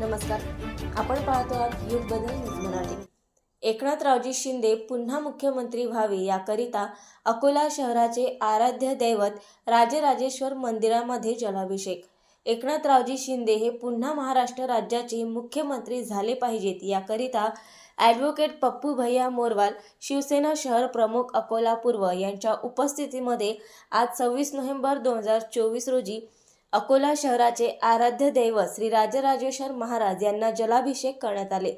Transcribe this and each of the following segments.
नमस्कार. आपण पाहतो आहात युग बदल न्यूज मराठी. एकनाथरावजी शिंदे पुन्हा मुख्यमंत्री व्हावे याकरिता अकोला शहराचे आराध्य दैवत राजराजेश्वर मंदिरामध्ये जलाभिषेक. एकनाथरावजी शिंदे हे पुन्हा महाराष्ट्र राज्याचे मुख्यमंत्री झाले पाहिजेत याकरिता ॲडव्होकेट पप्पू भैया मोरवाल शिवसेना शहर प्रमुख अकोला पूर्व यांच्या उपस्थितीमध्ये आज सव्वीस नोव्हेंबर दोन हजार चोवीस रोजी अकोला शहराचे आराध्य दैवत श्री राजराजेश्वर महाराज यांना जलाभिषेक करण्यात आले.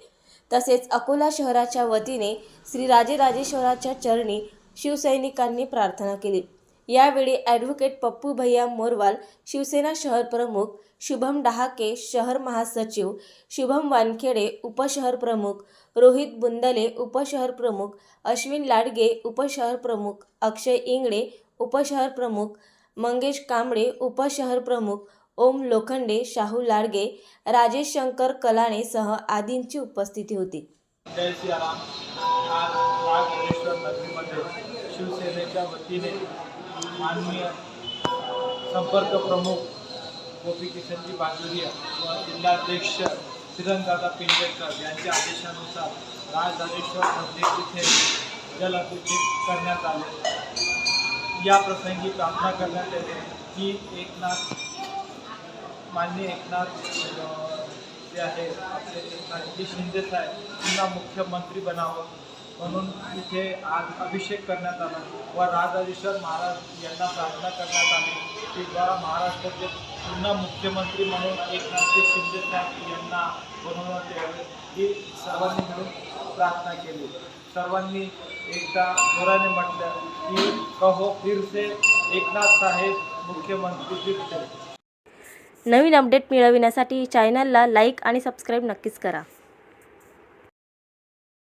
तसेच अकोला शहराच्या वतीने श्री राजेराजेश्वराच्या चरणी शिवसैनिकांनी प्रार्थना केली. यावेळी ॲडव्होकेट पप्पू भैया मोरवाल शिवसेना शहर प्रमुख शुभम डहाके शहर महासचिव शुभम वानखेडे उपशहर प्रमुख रोहित बुंदले उपशहर प्रमुख अश्विन लाडगे उपशहर प्रमुख अक्षय इंगळे उपशहर प्रमुख मंगेश कांबळे उपशहर प्रमुख ओम लोखंडे शाहू लाडगे राजेश शंकर कलाणे सह आदींची उपस्थिती होती. जय सियाराम आज नागेश्वर नगरीमध्ये शिवसेनेच्या वतीने माननीय संपर्क प्रमुख गोपी किशनजी बाजोरिया व जिल्हाध्यक्ष श्रीरंगदादा पिंजरकर यांच्या आदेशानुसार राजराजेश्वर मंदिर इथे जलाभिषेक करण्यात आले. या प्रसंगी प्रार्थना करण्यात येते की एकनाथ, माननीय एकनाथ जे आपले एकनाथजी शिंदे साहेब, पुन्हा मुख्यमंत्री बनावं. म्हणून इथे आज अभिषेक आला. व राजराजेश्वर महाराज यांना प्रार्थना करण्यात आली. की बा महाराष्ट्राचे पुन्हा मुख्यमंत्री म्हणून एकनाथजी शिंदे साहेब यांना बनवण्यात ही सर्वांनी मिळून प्रार्थना केली. सर्वांनी एकदा जोराने म्हटलं की कहो फिर से एकनाथ साहेब मुख्यमंत्री फिर से नवीन अपडेट मिळविण्यासाठी चॅनलला लाईक आणि सबस्क्राईब नक्कीच करा.